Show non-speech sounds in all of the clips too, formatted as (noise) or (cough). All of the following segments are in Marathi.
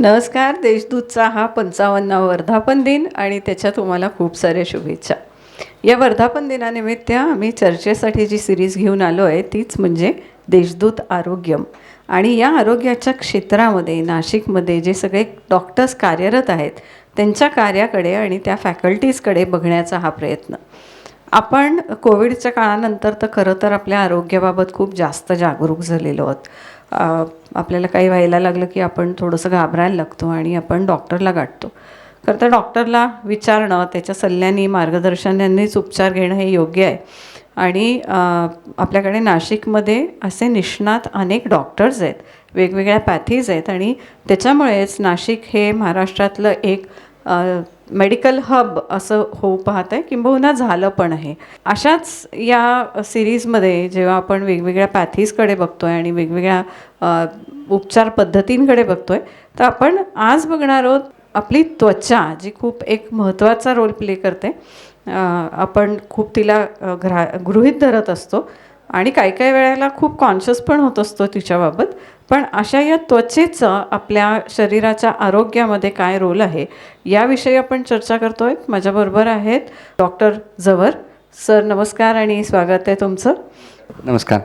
नमस्कार देशदूतचा हा पंचावन्नावा वर्धापन दिन आणि त्याच्या तुम्हाला खूप साऱ्या शुभेच्छा. या वर्धापन दिनानिमित्त आम्ही चर्चेसाठी जी सिरीज घेऊन आलो आहे तीच म्हणजे देशदूत आरोग्यम. आणि या आरोग्याच्या क्षेत्रामध्ये नाशिकमध्ये जे सगळे डॉक्टर्स कार्यरत आहेत त्यांच्या कार्याकडे आणि त्या फॅकल्टीजकडे बघण्याचा हा प्रयत्न. आपण कोविडच्या काळानंतर तर खरं तर आपल्या आरोग्याबाबत खूप जास्त जागरूक झालेलो आहोत. आपल्याला काही व्हायला लागलं की आपण थोडंसं घाबरायला लागतो आणि आपण डॉक्टरला गाठतो. खरं तर डॉक्टरला विचारणं त्याच्या सल्ल्याने मार्गदर्शनानेच उपचार घेणं हे योग्य आहे. आणि आपल्याकडे नाशिकमध्ये असे निष्णात अनेक डॉक्टर्स आहेत. वेगवेगळ्या पॅथीज आहेत आणि त्याच्यामुळेच नाशिक हे महाराष्ट्रातलं एक मेडिकल हब असं होऊ पाहत आहे किंबहुना झालं पण आहे. अशाच या सिरीजमध्ये जेव्हा आपण वेगवेगळ्या पॅथीजकडे बघतो आहे आणि वेगवेगळ्या उपचार पद्धतींकडे बघतो आहे तर आपण आज बघणार आहोत आपली त्वचा जी खूप एक महत्त्वाचा रोल प्ले करते. आपण खूप तिला ग्रा गृहीत धरत असतो. आणि काही काही वेळेला खूप कॉन्शियस पण होत असतो तिच्याबाबत. पण अशा या त्वचेचं आपल्या शरीराच्या आरोग्यामध्ये काय रोल आहे याविषयी आपण चर्चा करतोय. माझ्याबरोबर आहेत डॉक्टर जवर सर नमस्कार आणि स्वागत आहे तुमचं. नमस्कार.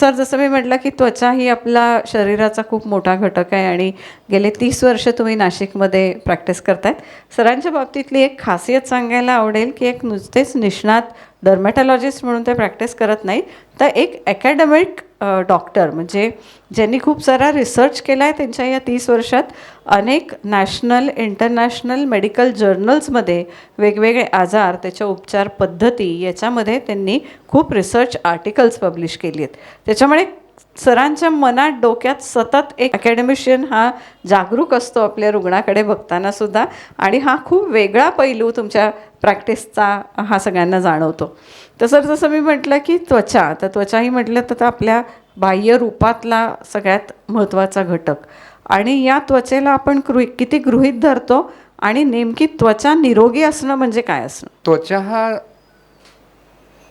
सर जसं मी म्हटलं की त्वचा ही आपला शरीराचा खूप मोठा घटक आहे आणि गेले तीस वर्ष तुम्ही नाशिकमध्ये प्रॅक्टिस करतायत सरांच्या बाबतीतली एक खासियत सांगायला आवडेल की एक नुसतेच निष्णात डर्मॅटॉलॉजिस्ट म्हणून ते प्रॅक्टिस करत नाही तर एक अकॅडमिक डॉक्टर म्हणजे ज्यांनी खूप सारा रिसर्च केला आहे त्यांच्या या तीस वर्षात अनेक नॅशनल इंटरनॅशनल मेडिकल जर्नल्समध्ये वेगवेगळे आजार त्याच्या उपचार पद्धती याच्यामध्ये त्यांनी खूप रिसर्च आर्टिकल्स पब्लिश केली आहेत. त्याच्यामुळे सरांच्या मनात डोक्यात सतत एक अकॅडमिशियन हा जागरूक असतो आपल्या रुग्णाकडे बघताना सुद्धा. आणि हा खूप वेगळा पैलू तुमच्या प्रॅक्टिसचा हा सगळ्यांना जाणवतो. तसं जसं मी म्हटलं की त्वचा तर त्वचा ही म्हटलं तर आपल्या बाह्य रूपातला सगळ्यात महत्त्वाचा घटक. आणि या त्वचेला आपण गृही किती गृहीत धरतो आणि नेमकी त्वचा निरोगी असणं म्हणजे काय असणं? त्वचा हा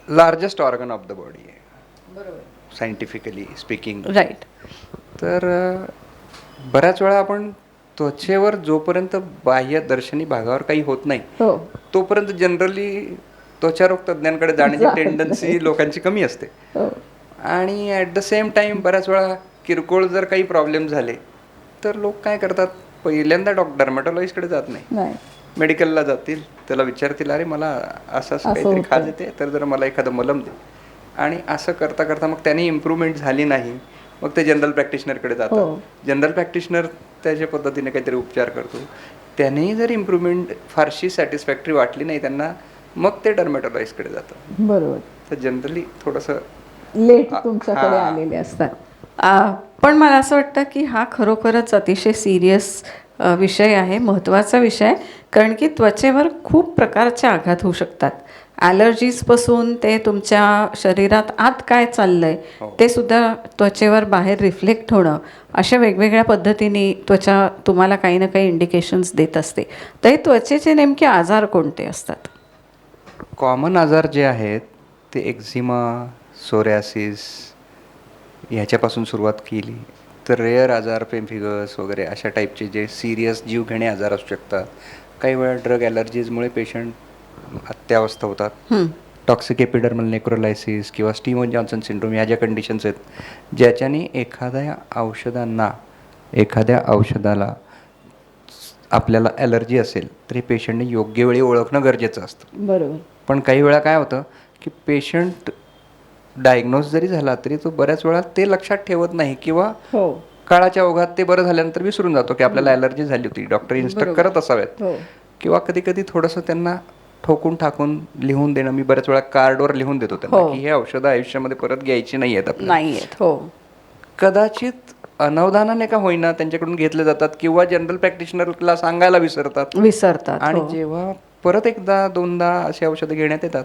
largest organ of the body आहे. सायंटिफिकली स्पीकिंग राईट तर बऱ्याच वेळा आपण त्वचेवर जोपर्यंत बाह्य दर्शनी भागावर काही होत नाही हो. तोपर्यंत जनरली त्वचारोग तज्ज्ञांकडे जाण्याची टेंडन्सी लोकांची कमी असते. हो. आणि ॲट द सेम टाईम बऱ्याच वेळा किरकोळ जर काही प्रॉब्लेम झाले तर लोक काय करतात? पहिल्यांदा डॉक्टर डर्मॅटॉलॉजिस्टकडे जात नाही. नाही. मेडिकलला जातील त्याला विचारतील अरे मला असं असं काहीतरी खाज येते तर जर मला एखादं मलम दे. आणि असं करता करता मग त्याने इम्प्रूव्हमेंट झाली नाही. मग ते जनरल प्रॅक्टिशनरकडे जातात. जनरल प्रॅक्टिशनर त्याच्या पद्धतीने काहीतरी उपचार करतो. त्यानेही जर इम्प्रूव्हमेंट फारशी सॅटिस्फॅक्टरी वाटली नाही त्यांना मग ते डर्मॅटॉलॉजिस्टकडे जातात बरोबर. तर जनरली थोडंसं लेट तुमच्याकडे हा. आलेले असतात. पण मला असं वाटतं की हा खरोखरच अतिशय सिरियस विषय आहे महत्त्वाचा विषय कारण की त्वचेवर खूप प्रकारचे आघात होऊ शकतात. ॲलर्जीजपासून ते तुमच्या शरीरात आत काय चाललंय ते सुद्धा त्वचेवर बाहेर रिफ्लेक्ट होणं अशा वेगवेगळ्या पद्धतीने त्वचा तुम्हाला काही ना काही इंडिकेशन्स देत असते. तर हे त्वचेचे नेमके आजार कोणते असतात? कॉमन आजार जे आहेत ते एक्झिमा सोरॅसिस ह्याच्यापासून सुरुवात केली. तर रेअर आजार पेम्फिगस वगैरे अशा टाईपचे जे सिरियस जीवघेणे आजार असू शकतात. काही वेळा ड्रग ॲलर्जीजमुळे पेशंट अत्यावस्था होतात. टॉक्सिक एपिडर्मल नेक्रोलायसिस किंवा स्टीवन जॉन्सन सिंड्रोम ह्या ज्या कंडिशन्स आहेत ज्याच्याने एखाद्या औषधांना एखाद्या औषधाला आपल्याला ॲलर्जी असेल तरी पेशंटने योग्य वेळी ओळखणं गरजेचं असतं. बरोबर. पण काही वेळा काय होतं की पेशंट डायग्नोज जरी झाला तरी तो बऱ्याच वेळा ते लक्षात ठेवत नाही किंवा हो. काळाच्या ओघात ते बरं झाल्यानंतर विसरून जातो की आपल्याला ॲलर्जी झाली होती. डॉक्टर इन्स्ट्रक्ट करत असावेत हो. किंवा कधी कधी थोडंसं त्यांना ठोकून टाकून लिहून देणं. मी बऱ्याच वेळा कार्डवर लिहून देतो त्यांना हो. की हे औषधं आयुष्यामध्ये परत घ्यायची नाही आहेत आपल्याला. नाही आहेत हो. कदाचित अनवधानाने का होईना त्यांच्याकडून घेतले जातात किंवा जनरल प्रॅक्टिशनरला सांगायला विसरतात. विसरतात आणि हो. जेव्हा परत एकदा दोनदा अशी औषधं घेण्यात येतात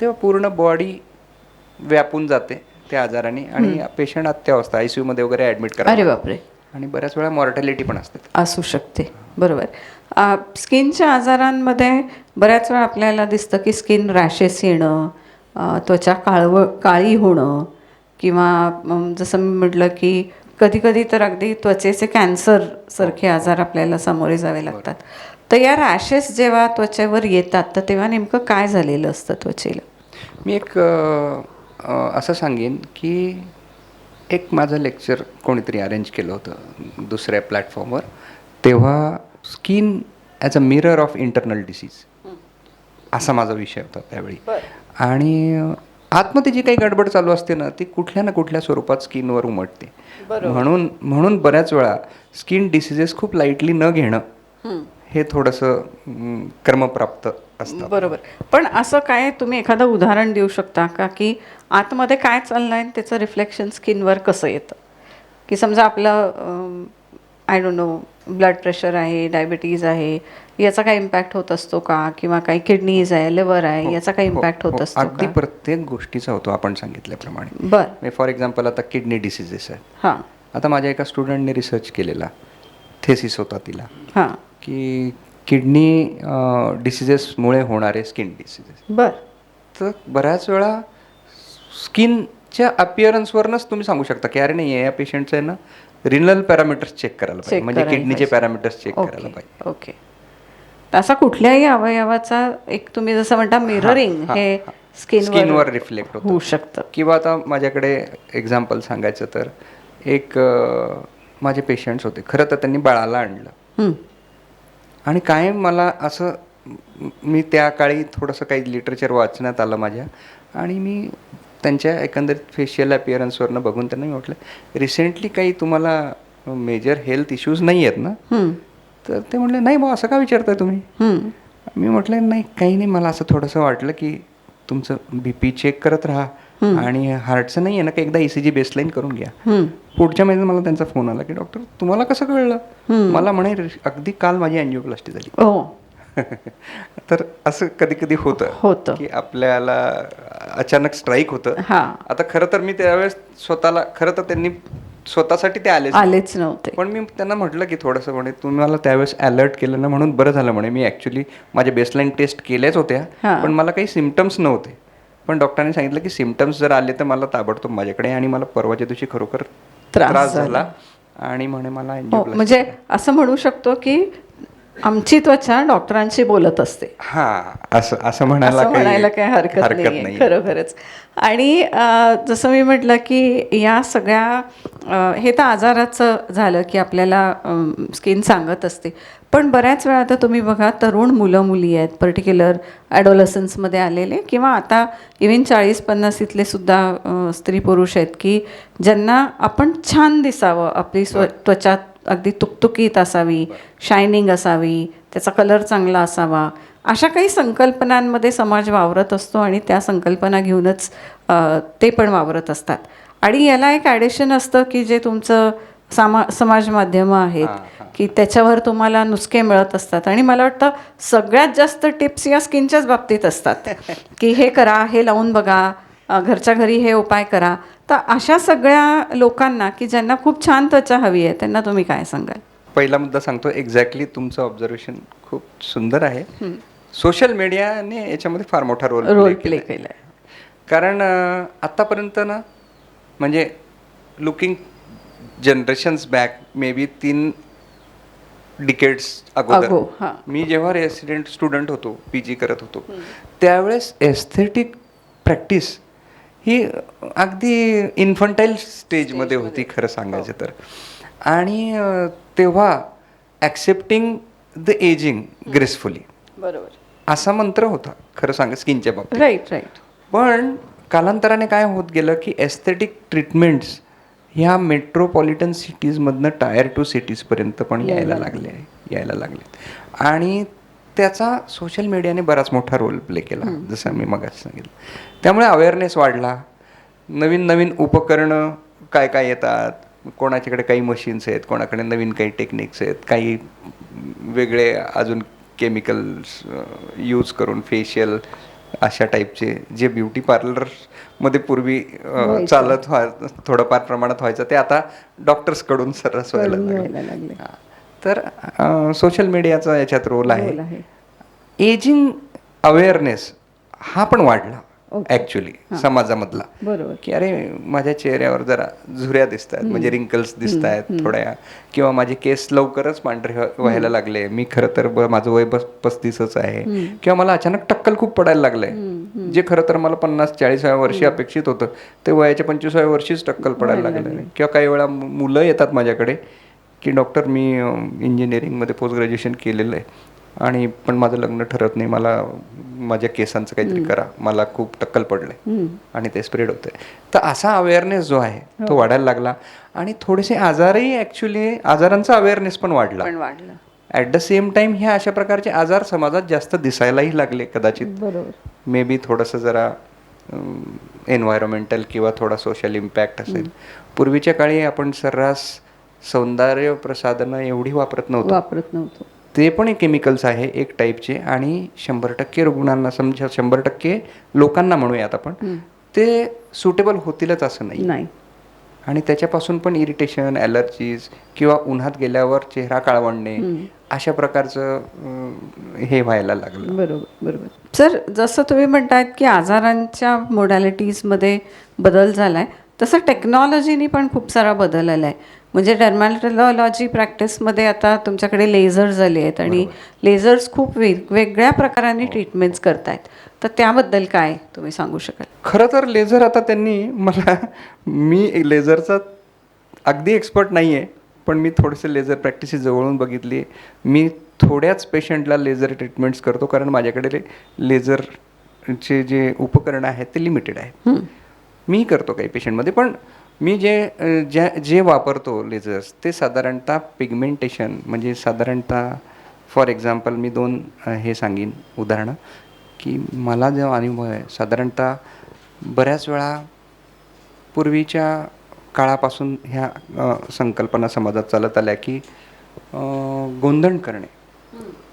तेव्हा पूर्ण बॉडी व्यापून जाते त्या आजाराने आणि पेशंट अत्यावस्था आयमध्ये वगैरे ऍडमिट करा अरे बापरे. आणि बऱ्याच वेळा मॉर्टॅलिटी पण असते. असू शकते. बरोबर. स्किनच्या आजारांमध्ये बऱ्याच वेळा आपल्याला दिसतं की स्किन रॅशेस येणं त्वचा काळव काळी होणं किंवा जसं मी म्हटलं की कधी कधी तर अगदी त्वचेचे कॅन्सर सारखे आजार आपल्याला सामोरे जावे लागतात. तर या रॅशेस जेव्हा त्वचेवर येतात तर तेव्हा नेमकं काय झालेलं असतं त्वचेला? मी एक असं सांगेन की एक माझं लेक्चर कोणीतरी अरेंज केलं होतं दुसऱ्या प्लॅटफॉर्मवर तेव्हा skin as a mirror of internal disease असा माझा विषय होता त्यावेळी. आणि आतमध्ये जी काही गडबड चालू असते ना ती कुठल्या ना कुठल्या स्वरूपात स्किनवर उमटते. म्हणून म्हणून बऱ्याच वेळा स्किन डिसिजेस खूप लाईटली न घेणं हे. थोडंसं क्रमप्राप्त असतं. बरोबर. पण असं काय तुम्ही एखादं उदाहरण देऊ शकता का? की आतमध्ये काय चाललंय त्याचं रिफ्लेक्शन स्किनवर कसं येतं? की समजा आपलं I don't know blood pressure आहे डायबिटीज आहे याचा काय इम्पॅक्ट होत असतो का? किंवा काही किडनीज आहे लिव्हर आहे याचा काही इम्पॅक्ट हो, होत हो. असतो अगदी प्रत्येक गोष्टीचा होतो आपण सांगितल्याप्रमाणे. बर. फॉर एक्झाम्पल आता किडनी डिसिजेस आहेत. हां. आता माझ्या एका स्टुडंटने रिसर्च केलेला थेसिस होता तिला हां. की किडनी डिसिजेसमुळे होणारे स्किन डिसिजेस बर. तर बऱ्याच वेळा स्किनच्या अपिअरन्सवरनच तुम्ही सांगू शकता की अरे नाही या पेशंटचं आहे ना रिनल पॅरामीटर्स चेक करायला पाहिजे. म्हणजे किडनीचे. पॅरामीटर्स चेक करायला पाहिजे. ओके. असा कुठल्याही अवयवाचा एक तुम्ही जसं म्हणता मिररिंग हा. स्किनवर रिफ्लेक्ट होऊ शकतं. किंवा आता माझ्याकडे एक्झाम्पल सांगायचं तर एक माझे पेशंट्स होते. खरं तर त्यांनी बाळाला आणलं. आणि कायम मला असं मी त्या काळी थोडंसं काही लिटरेचर वाचण्यात आलं माझ्या. आणि मी त्यांच्या एकंदरीत फेशियल अपिअरन्सवरनं बघून त्यांना मी म्हटलं रिसेंटली काही तुम्हाला मेजर हेल्थ इश्यूज नाही आहेत ना? हं. तर ते म्हटले नाही मग असं का विचारताय तुम्ही? हं. मी म्हटलं नाही काही नाही मला असं थोडंसं वाटलं की तुमचं बी पी चेक करत राहा आणि हार्टचं नाही आहे ना की एकदा ई सी जी बेसलाईन करून घ्या. हं. पुढच्या महिन्यात मला त्यांचा फोन आला की डॉक्टर तुम्हाला कसं कळलं? मला म्हणे अगदी काल माझी अँजिओप्लास्टी झाली. हो. (laughs) तर असं कधी कधी होतं होतं. की आपल्याला अचानक स्ट्राईक होतं. आता खरं तर मी त्यावेळेस स्वतःला खरं तर त्यांनी स्वतःसाठी ते आलेच आलेच नव्हते. पण मी त्यांना म्हटलं की थोडंसं म्हणे तुम्ही मला त्यावेळेस अलर्ट केलं ना म्हणून बरं झालं म्हणे. मी ॲक्च्युली माझ्या बेसलाईन टेस्ट केल्याच होत्या. पण मला काही सिमटम्स नव्हते. पण डॉक्टरांनी सांगितलं की सिमटम्स जर आले तर मला ताबडतोब माझ्याकडे आणि मला परवाच्या दिवशी खरोखर त्रास झाला. आणि म्हणे मला हो म्हणजे असं म्हणू शकतो की आमची त्वचा डॉक्टरांशी बोलत असते. हा असं असं म्हणायला असं म्हणायला काही हरकत नाही खरोखरच. आणि जसं मी म्हटलं की या सगळ्या हे तर आजाराचं झालं की आपल्याला स्किन सांगत असते. पण बऱ्याच वेळा आता तुम्ही बघा तरुण मुलं मुली आहेत पर्टिक्युलर ॲडोलसन्समध्ये आलेले किंवा आता इव्हन चाळीस पन्नासीतले सुद्धा अं, स्त्री पुरुष आहेत की ज्यांना आपण छान दिसावं आपली स्व त्वचा अगदी तुकतुकीत असावी शायनिंग असावी त्याचा कलर चांगला असावा. अशा काही संकल्पनांमध्ये समाज वावरत असतो आणि त्या संकल्पना घेऊनच ते पण वावरत असतात. आणि याला एक ॲडिशन असतं की जे तुमचं सामा समाज माध्यमं आहेत की त्याच्यावर तुम्हाला नुसके मिळत असतात. आणि मला वाटतं सगळ्यात जास्त टिप्स या स्किनच्याच बाबतीत असतात. की हे करा हे लावून बघा घरच्या घरी हे उपाय करा. तर अशा सगळ्या लोकांना की ज्यांना खूप छान त्वचा हवी आहे त्यांना तुम्ही काय सांगाल? पहिला मुद्दा सांगतो एक्झॅक्टली तुमचं ऑब्झर्वेशन खूप सुंदर आहे. सोशल मीडियाने याच्यामध्ये फार मोठा रोल रोल प्ले केला आहे कारण आत्तापर्यंत ना म्हणजे looking generations back may be तीन डिकेड्स अगो, अगोदर. मी जेव्हा रेसिडेंट स्टुडंट होतो पी जी करत होतो त्यावेळेस एस्थेटिक प्रॅक्टिस ही अगदी इन्फंटाईल स्टेजमध्ये होती खरं सांगायचं तर. आणि तेव्हा ॲक्सेप्टिंग द एजिंग ग्रेसफुली बरोबर. असा मंत्र होता खरं सांगा स्किनच्या बाबतीत. राईट राईट पण कालांतराने काय होत गेलं की एस्थेटिक ट्रीटमेंट्स ह्या मेट्रोपॉलिटन सिटीजमधनं टायर टू सिटीजपर्यंत पण यायला लागले यायला लागले. आणि त्याचा सोशल मीडियाने बराच मोठा रोल प्ले केला जसं मी मगाच सांगितलं. त्यामुळे अवेअरनेस वाढला. नवीन नवीन उपकरणं काय काय येतात? कोणाच्याकडे काही मशीन्स आहेत कोणाकडे नवीन काही टेक्निक्स आहेत काही वेगळे अजून केमिकल्स यूज करून फेशियल अशा टाईपचे जे ब्युटी पार्लरमध्ये पूर्वी चालत व्हा थोडंफार प्रमाणात व्हायचं ते आता डॉक्टर्सकडून सर्रास व्हायला व्हायला लागलं. तर सोशल मीडियाचा याच्यात रोल आहे. आहे. एजिंग अवेअरनेस हा पण वाढला ऍक्च्युली समाजामधला. बरोबर. की अरे माझ्या चेहऱ्यावर जरा झुऱ्या दिसत आहेत म्हणजे रिंकल्स दिसत आहेत थोड्या. किंवा माझे केस लवकरच पांढरे व्हा- व्हायला लागले. मी खरं तर ब- माझं वय बस पस्तीसच आहे. किंवा मला अचानक टक्कल खूप पडायला लागलंय. जे खरं तर मला पन्नास चाळीसाव्या वर्षी अपेक्षित होतं. ते वयाच्या पंचवीसाव्या वर्षीच टक्कल पडायला लागलं किंवा काही वेळा मु- मुलं येतात माझ्याकडे. की डॉक्टर मी इंजिनिअरिंगमध्ये पोस्ट ग्रॅज्युएशन केलेलं आहे. आणि पण माझं लग्न ठरत नाही. मला माझ्या केसांचं काहीतरी करा. मला खूप टक्कल पडलंय. आणि ते स्प्रेड होतंय. तर असा अवेअरनेस जो आहे तो वाढायला लागला. आणि थोडेसे आजारही ऍक्च्युली आजारांचा अवेअरनेस पण वाढला. ॲट द सेम टाइम ह्या अशा प्रकारचे आजार समाजात जास्त दिसायलाही लागले कदाचित. मे बी थोडंसं जरा एन्व्हायरमेंटल किंवा थोडा सोशल इम्पॅक्ट असेल. पूर्वीच्या काळी आपण सर्रास सौंदर्य प्रसाधनं एवढी वापरत नव्हतो. वापरत नव्हतो. ते पण एक केमिकल्स आहे एक टाईपचे आणि शंभर टक्के रुग्णांना समजा शंभर टक्के लोकांना म्हणूयात आपण ते सुटेबल होतीलच असं नाही. नाही. आणि त्याच्यापासून पण इरिटेशन ॲलर्जीज किंवा उन्हात गेल्यावर चेहरा काळवणणे अशा प्रकारचं हे व्हायला लागलं. बरोबर बरोबर. सर जसं तुम्ही म्हणतायत की आजारांच्या मोडॅलिटीजमध्ये बदल झाला आहे तसं टेक्नॉलॉजीनी पण खूप सारा बदल आला आहे म्हणजे डर्मॅटोलॉजी प्रॅक्टिसमध्ये आता तुमच्याकडे लेझर्स आले आहेत आणि लेझर्स खूप वेगवेगळ्या प्रकाराने ट्रीटमेंट्स करतायत. तर त्याबद्दल काय तुम्ही सांगू शकाल? खरं तर लेझर आता त्यांनी मला मी लेझरचा अगदी एक्सपर्ट नाही आहे पण मी थोडेसे लेझर प्रॅक्टिसेस जवळून बघितली. मी थोड्याच पेशंटला लेझर ट्रीटमेंट्स करतो कारण माझ्याकडे लेझरचे जे उपकरणं आहेत ते लिमिटेड आहेत. मी करतो काही पेशंटमध्ये पण मी जे ज्या जे वापरतो लेझर्स ते साधारणतः पिगमेंटेशन म्हणजे साधारणतः फॉर एक्झाम्पल मी दोन हे सांगीन उदाहरणं की मला जो अनुभव आहे साधारणतः बऱ्याच वेळा पूर्वीच्या काळापासून ह्या संकल्पना समाजात चालत आल्या की गोंधण करणे.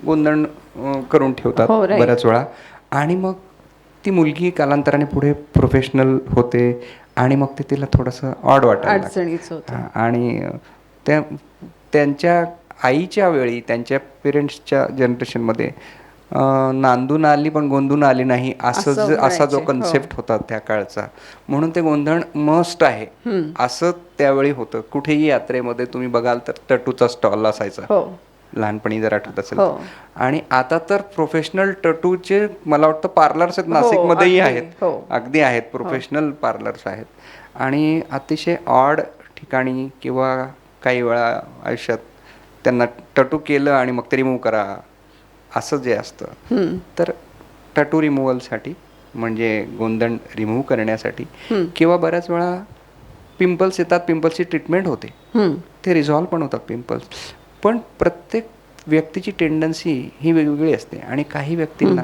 गोंधण अ, करून ठेवतात हो. बऱ्याच वेळा. आणि मग ती मुलगी कालांतराने पुढे प्रोफेशनल होते आणि मग ते तिला थोडंसं ऑड हा, आणि त्या त्यांच्या आईच्या वेळी त्यांच्या पेरेंट्सच्या जनरेशनमध्ये नांदून आली पण गोंधून आली नाही असं असं ज- म्हणायचे, हो. कन्सेप्ट होता त्या काळचा. म्हणून ते गोंधळ मस्ट आहे. असं त्यावेळी होतं. कुठेही यात्रेमध्ये तुम्ही बघाल तर टटूचा स्टॉल असायचा. हो. लहानपणी जर आठवत असेल हो. आणि आता तर प्रोफेशनल टटूचे मला वाटतं पार्लर्स आहेत नाशिकमध्येही हो, अगदी, आहेत हो. अगदी आहेत प्रोफेशनल पार्लर्स आहेत आणि अतिशय ऑड ठिकाणी किंवा काही वेळा आयुष्यात त्यांना टटू केलं आणि मग ते रिमूव्ह करा असं जे असतं. तर टटू रिमूव्हलसाठी म्हणजे गोंधण रिमूव्ह करण्यासाठी किंवा बऱ्याच वेळा पिंपल्स येतात पिंपल्सची ट्रीटमेंट होते. ते रिझॉल्व पण होतात पिंपल्स पण प्रत्येक व्यक्तीची टेंडन्सी ही वेगवेगळी असते आणि काही व्यक्तींना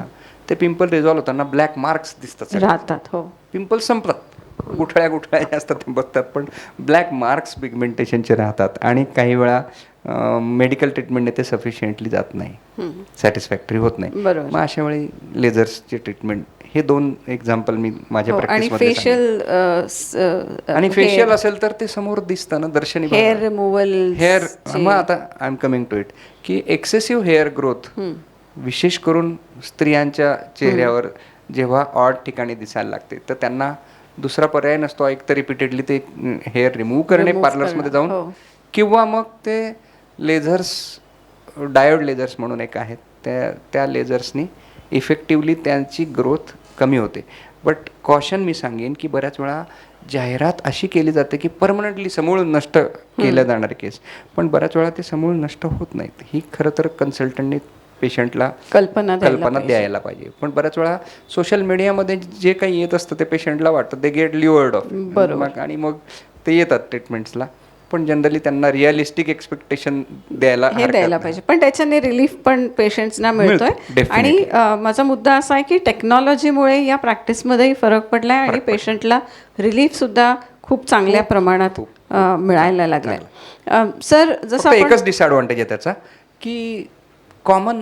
ते पिंपल रिझॉल्व होताना ब्लॅक मार्क्स दिसतात राहतात हो. पिंपल्स संपतात. गुठळ्या गुठळ्या असतात ते बघतात पण ब्लॅक मार्क्स पिगमेंटेशनचे राहतात आणि काही वेळा मेडिकल ट्रीटमेंटने ते सफिशियंटली जात नाही. सॅटिस्फॅक्टरी होत नाही. बरोबर. मग अशा वेळी लेझर्सचे ट्रीटमेंट हे दोन एक्झाम्पल मी माझ्या हो, आणि फेशियल आणि फेशियल असेल तर ते समोर दिसतं ना दर्शनी. हेअर रिमूव्हल हेअर मग आता I am coming to it की एक्सेसिव्ह हेअर ग्रोथ विशेष करून स्त्रियांच्या चेहऱ्यावर जेव्हा ऑड ठिकाणी दिसायला लागते तर त्यांना दुसरा पर्याय नसतो एक तर रिपीटेडली ते हेअर रिमूव्ह करणे पार्लर्समध्ये जाऊन. हो. किंवा मग ते लेझर्स डायोड लेझर्स म्हणून एक आहेत त्या त्या लेझर्सनी इफेक्टिवली त्यांची ग्रोथ कमी होते. बट कॉशन मी सांगेन की बऱ्याच वेळा जाहिरात अशी केली जाते की परमनंटली समूळ नष्ट केल्या जाणारे केस. पण बऱ्याच वेळा ते समूळ नष्ट होत नाहीत. ही खरं तर कन्सल्टंटने पेशंटला कल्पना कल्पना. द्यायला पाहिजे. पण बऱ्याच वेळा सोशल मीडियामध्ये जे काही येत असतं ते पेशंटला वाटतं. ते गेट लिवर्ड ऑफ बरोबर. आणि मग ते येतात ट्रीटमेंट्सला पण जनरली त्यांना रिअलिस्टिक एक्सपेक्टेशन द्यायला हे द्यायला. पाहिजे. पण त्याच्याने रिलीफ पण पेशंट्सना मिळतोय. आणि माझा मुद्दा असा आहे की टेक्नॉलॉजीमुळे या प्रॅक्टिसमध्येही फरक पडलाय आणि पेशंटला रिलीफ सुद्धा खूप चांगल्या प्रमाणात मिळायला लागलाय. अ, सर जसं एकच डिसएडव्हान्टेज आहे त्याचा की कॉमन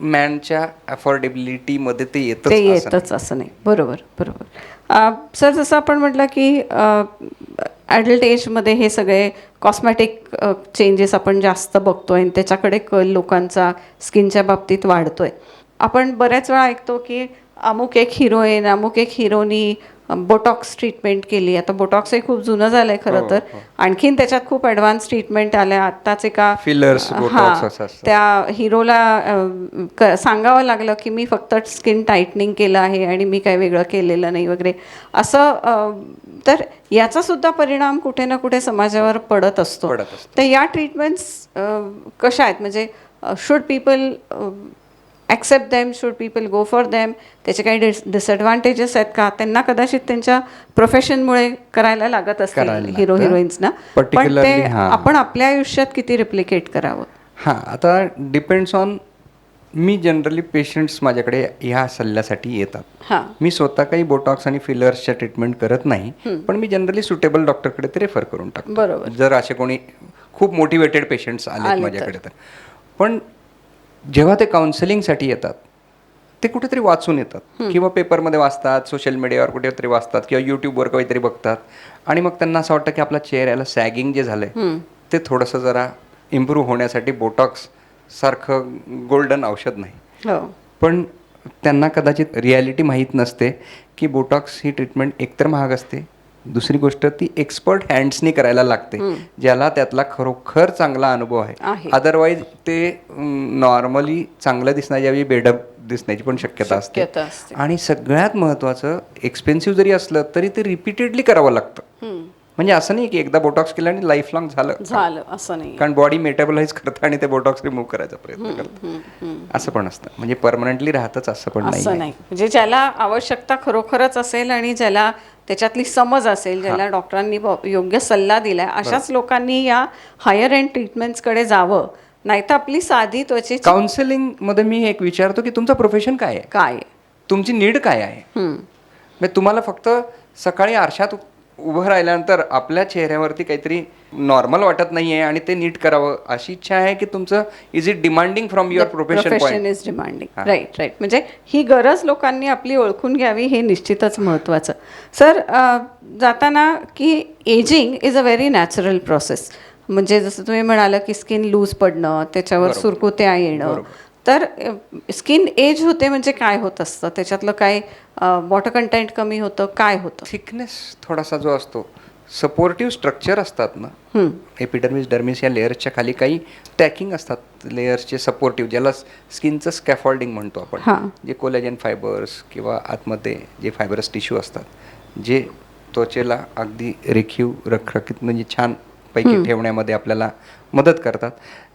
मॅनच्या अफोर्डेबिलिटीमध्ये ते येतच ते येतच असं नाही. बरोबर बरोबर. सर जसं आपण म्हटलं की ॲडल्ट एजमध्ये हे सगळे कॉस्मॅटिक चेंजेस आपण जास्त बघतो आणि त्याच्याकडे कल लोकांचा स्किनच्या बाबतीत वाढतो आहे आपण बऱ्याच वेळा ऐकतो की अमुक एक हिरोईन अमुक एक हिरोनी बोटॉक्स ट्रीटमेंट केली आता बोटॉक्स हे खूप जुनं झालंय खरं हो, तर हो. आणखीन त्याच्यात खूप ॲडव्हान्स ट्रीटमेंट आल्या आत्ताच एका Fillers, हा. त्या हिरोला सांगावं लागलं की मी फक्त स्किन टाईटनिंग केलं आहे आणि मी काही वेगळं केलेलं नाही वगैरे असं तर याचा सुद्धा परिणाम कुठे ना कुठे समाजावर पडत असतो. तर या ट्रीटमेंट्स कशा आहेत म्हणजे should people accept them should people go for them त्याचे काही डिस डिसएडव्हान्टेजेस आहेत का? त्यांना कदाचित त्यांच्या प्रोफेशनमुळे करायला लागत असतील करायला हिरो. हिरोईन्सना पण ते. आपण आपल्या आयुष्यात किती रिप्लिकेट करावं? हां आता डिपेंड्स ऑन मी जनरली पेशंट्स माझ्याकडे ह्या सल्ल्यासाठी येतात. हां. मी स्वतः काही बोटॉक्स आणि फिलर्सच्या ट्रीटमेंट करत नाही पण मी जनरली सुटेबल डॉक्टरकडे ते रेफर करून टाकतो. बरोबर. जर असे कोणी खूप मोटिवेटेड पेशंट्स आले. माझ्याकडे तर. पण जेव्हा ते काउन्सिलिंगसाठी येतात ते कुठेतरी वाचून येतात. किंवा पेपरमध्ये वाचतात सोशल मीडियावर कुठेतरी वाचतात किंवा यूट्यूबवर काहीतरी बघतात. आणि मग त्यांना असं वाटतं की आपल्या चेहऱ्याला सॅगिंग जे झालंय ते थोडंसं जरा इम्प्रूव्ह होण्यासाठी बोटॉक्स सारखं गोल्डन औषध नाही. हो. पण त्यांना कदाचित रियालिटी माहीत नसते की बोटॉक्स ही ट्रीटमेंट एकतर महाग असते दुसरी गोष्ट ती एक्सपर्ट हँड्सनी करायला लागते ज्याला त्यातला खरोखर चांगला अनुभव आहे. अदरवाईज ते नॉर्मली चांगलं दिसण्याच्या ऐवजी बेडप दिसण्याची पण शक्यता असते. आणि सगळ्यात महत्त्वाचं एक्सपेन्सिव्ह जरी असलं तरी ते रिपीटेडली करावं लागतं. म्हणजे असं नाही की एकदा बोटॉक्स केलं आणि लाईफ लॉंग झालं. झालं असं नाही. कारण बॉडी मेटाबलाइज करतं आणि ते बोटॉक्स रिमूव्ह करायचा प्रयत्न करतं. असं पण असतं. म्हणजे परमनंटली राहतच असं पण असं नाही नाही. म्हणजे ज्याला आवश्यकता खरोखरच असेल आणि ज्याला त्याच्यातली समज असेल ज्याला डॉक्टरांनी योग्य सल्ला दिलाय अशाच लोकांनी या हायर एंड ट्रीटमेंट्सकडे जावं. नाहीतर आपली साधी त्वचेची काउन्सिलिंगमध्ये मी एक विचारतो की तुमचं प्रोफेशन काय आहे? काय? तुमची नीड काय आहे. म्हणजे तुम्हाला फक्त सकाळी आरशात उभं राहिल्यानंतर आपल्या चेहऱ्यावरती काहीतरी नॉर्मल वाटत नाहीये आणि ते नीट करावं अशी इच्छा आहे की तुमचं is it demanding from your profession is demanding right right म्हणजे ही गरज लोकांनी आपली ओळखून घ्यावी हे निश्चितच महत्त्वाचं सर जाताना की ageing is a very natural process म्हणजे जसं तुम्ही म्हणाला की स्किन लूज पडणं त्याच्यावर सुरकुत्या येणं तर स्किन एज होते म्हणजे काय होत असतं? त्याच्यातलं काय वॉटर कंटेंट कमी होतं? काय होतं? थिकनेस थोडासा जो असतो सपोर्टिव्ह स्ट्रक्चर असतात ना एपिडर्मिस डर्मिस या लेअर्सच्या खाली काही स्टॅकिंग असतात लेअर्सचे सपोर्टिव्ह ज्याला स्किनचं स्कॅफोल्डिंग म्हणतो आपण. जे कोलॅजन फायबर्स किंवा आतमध्ये जे फायबरस टिश्यू असतात जे त्वचेला अगदी रेखीव रखरखीत म्हणजे छान पैकी ठेवण्यामध्ये आपल्याला मदत करतात.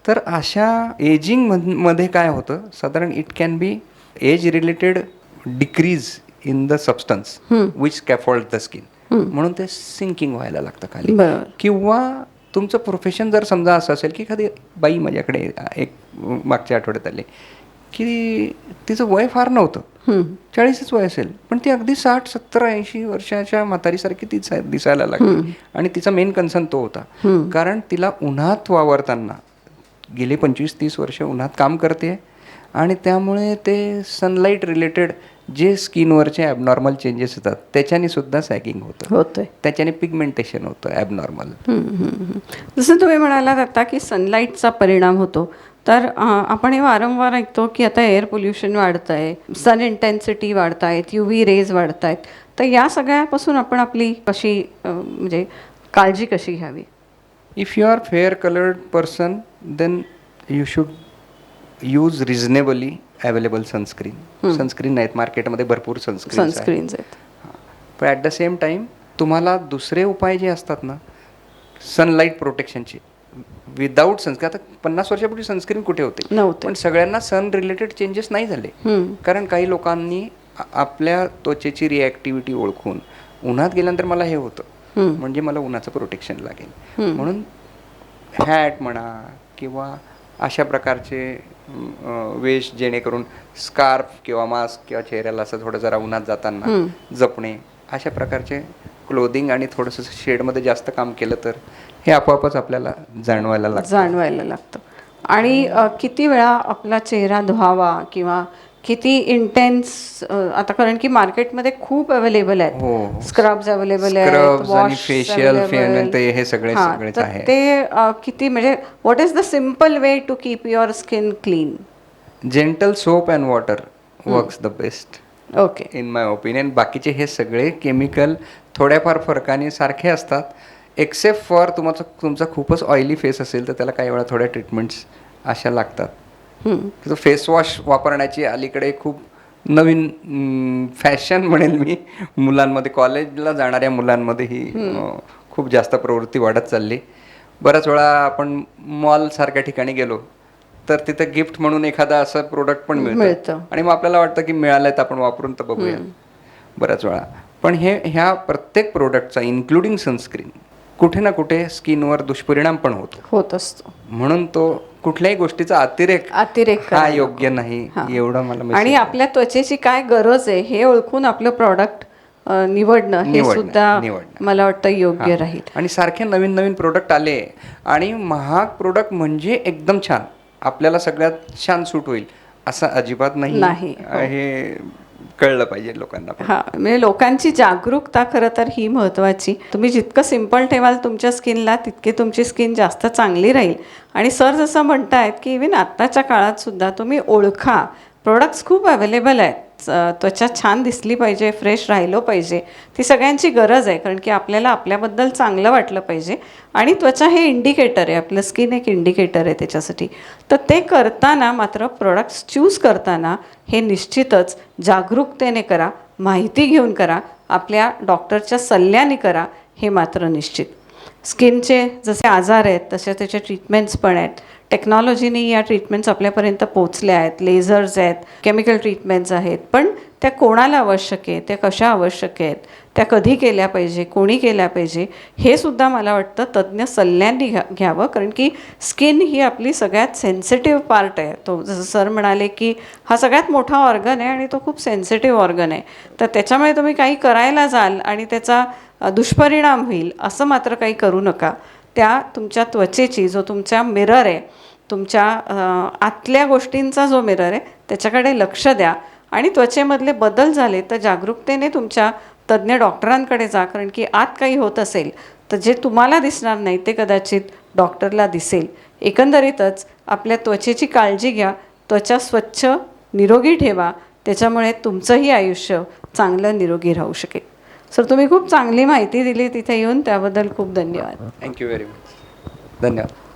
तर अशा एजिंगमध्ये काय होतं? साधारण it can be age related decrease in the substance which scaffold the skin म्हणून ते सिंकिंग व्हायला लागतं खाली. किंवा तुमचं प्रोफेशन जर समजा असं असेल की एखादी बाई माझ्याकडे एक मागच्या आठवड्यात आली. की तिचं वय फार नव्हतं. चाळीसच वय असेल. पण ती अगदी साठ सत्तर ऐंशी वर्षाच्या म्हातारीसारखी ती दिसाय- दिसायला लागली. आणि तिचा मेन कन्सर्न तो होता. कारण तिला उन्हात वावरताना गेले पंचवीस तीस वर्ष उन्हात काम करते. आणि त्यामुळे ते सनलाईट रिलेटेड जे स्किनवरचे ॲबनॉर्मल चेंजेस येतात त्याच्याने सुद्धा सॅगिंग होतं. होतंय. त्याच्याने पिगमेंटेशन होतं ॲबनॉर्मल. जसं तुम्ही म्हणालात आता की सनलाईटचा परिणाम होतो तर आपण हे वारंवार ऐकतो की आता एअर पोल्युशन वाढत आहे सन इंटेन्सिटी वाढत आहेत यू व्ही रेज वाढत आहेत तर या सगळ्यापासून आपण आपली कशी म्हणजे काळजी कशी घ्यावी? If you are fair coloured person then you should use reasonably available sunscreen sunscreen नाहीत मार्केटमध्ये भरपूर सनस्क्रीन सनस्क्रीन्स आहेत. पण ॲट द सेम टाईम तुम्हाला दुसरे उपाय जे असतात ना सनलाईट प्रोटेक्शनचे विदाऊट सनस्क्रीन आता पन्नास वर्षापूर्वी सनस्क्रीन कुठे होते. पण सगळ्यांना सन रिलेटेड चेंजेस नाही झाले. कारण काही लोकांनी आपल्या त्वचेची रिॲक्टिव्हिटी ओळखून उन्हात गेल्यानंतर मला हे होतं. म्हणजे मला उन्हाचं प्रोटेक्शन लागेल म्हणून हॅट म्हणा किंवा अशा प्रकारचे वेश जेणेकरून स्कार्फ किंवा मास्क किंवा चेहऱ्याला असं थोडं जरा उन्हात जाताना जपणे अशा प्रकारचे क्लोदिंग आणि थोडंसं शेडमध्ये जास्त काम केलं तर हे आपोआपच आपल्याला जाणवायला लागतं. जाणवायला लागतं. आणि किती वेळा आपला चेहरा धुवावा किंवा किती इंटेन्स आता कारण की मार्केटमध्ये खूप अवेलेबल हो, आहेत हो. स्क्रब्स अवेलेबल आहेत. ते हे सगळे- हां. ते किती म्हणजे what is the simple way to keep your skin clean gentle soap and water works the best okay in my opinion बाकीचे हे सगळे केमिकल थोड्याफार फरकाने सारखे असतात. एक्सेप्ट फॉर तुमचा तुमचा खूपच ऑइली फेस असेल तर त्याला काही वेळा थोड्या ट्रीटमेंट्स अशा लागतात. तर फेस वॉश वापरण्याची अलीकडे खूप नवीन फॅशन म्हणेल मी. मुलांमध्ये कॉलेजला जाणाऱ्या मुलांमध्ये ही खूप जास्त प्रवृत्ती वाढत चालली. बऱ्याच वेळा आपण मॉलसारख्या ठिकाणी गेलो तर तिथं गिफ्ट म्हणून एखादा असं प्रोडक्ट पण मिळतं. आणि मग आपल्याला वाटतं की मिळालंय तर आपण वापरून तर बघूया. बऱ्याच वेळा. पण हे ह्या प्रत्येक प्रोडक्टचा इन्क्लुडिंग सनस्क्रीन कुठे ना कुठे स्किनवर दुष्परिणाम पण होतो. होत असतो. म्हणून तो कुठल्याही गोष्टीचा अतिरेक अतिरेक हा योग्य नाही एवढं मला आणि आपल्या त्वचेची काय गरज आहे हे ओळखून आपलं प्रॉडक्ट निवडणं हे सुद्धा निवडणं. मला वाटतं योग्य राहील. आणि सारखे नवीन नवीन प्रोडक्ट आले आणि महाग प्रोडक्ट म्हणजे एकदम छान. आपल्याला सगळ्यात छान सूट होईल असं अजिबात नाही. हो. हे कळलं पाहिजे लोकांना. हा म्हणजे लोकांची जागरूकता खरं तर ही महत्त्वाची. तुम्ही जितकं सिंपल ठेवाल तुमच्या स्किनला तितकी तुमची स्किन जास्त चांगली राहील. आणि सर जसं म्हणतायत की इव्हन आत्ताच्या काळात सुद्धा तुम्ही ओळखा. प्रोडक्ट्स खूप अवेलेबल आहेत. त्वचा छान दिसली पाहिजे फ्रेश राहिलो पाहिजे ती सगळ्यांची गरज आहे कारण की आपल्याला आपल्याबद्दल चांगलं वाटलं पाहिजे. आणि त्वचा हे इंडिकेटर आहे आपलं स्किन एक इंडिकेटर आहे त्याच्यासाठी. तर ते करताना मात्र प्रोडक्ट्स चूज करताना हे निश्चितच जागरूकतेने करा माहिती घेऊन करा आपल्या डॉक्टरच्या सल्ल्याने करा हे मात्र निश्चित. स्किनचे जसे आजार आहेत तसे त्याचे ट्रीटमेंट्स पण आहेत. टेक्नॉलॉजीने या ट्रीटमेंट्स आपल्यापर्यंत पोचल्या आहेत. लेझर्स आहेत केमिकल ट्रीटमेंट्स आहेत. पण त्या कोणाला आवश्यक आहे त्या कशा आवश्यक आहेत? त्या कधी केल्या पाहिजे? कोणी केल्या पाहिजे? हे सुद्धा मला वाटतं तज्ज्ञ सल्ल्यांनी घ्या घ्यावं. कारण की स्किन ही आपली सगळ्यात सेन्सिटिव्ह पार्ट आहे. तो जसं सर म्हणाले की हा सगळ्यात मोठा ऑर्गन आहे आणि तो खूप सेन्सिटिव्ह ऑर्गन आहे. तर त्याच्यामुळे तुम्ही काही करायला जाल आणि त्याचा दुष्परिणाम होईल असं मात्र काही करू नका. त्या तुमच्या त्वचेची जो तुमच्या मिरर आहे तुमच्या आतल्या गोष्टींचा जो मिरर आहे त्याच्याकडे लक्ष द्या. आणि त्वचेमधले बदल झाले तर जागरूकतेने तुमच्या तज्ज्ञ डॉक्टरांकडे जा कारण की आत काही होत असेल तर जे तुम्हाला दिसणार नाही ते कदाचित डॉक्टरला दिसेल. एकंदरीतच आपल्या त्वचेची काळजी घ्या. त्वचा स्वच्छ निरोगी ठेवा. त्याच्यामुळे तुमचंही आयुष्य चांगलं निरोगी राहू शकेल. सर तुम्ही खूप चांगली माहिती दिली तिथे येऊन त्याबद्दल खूप धन्यवाद. थँक्यू व्हेरी मच धन्यवाद.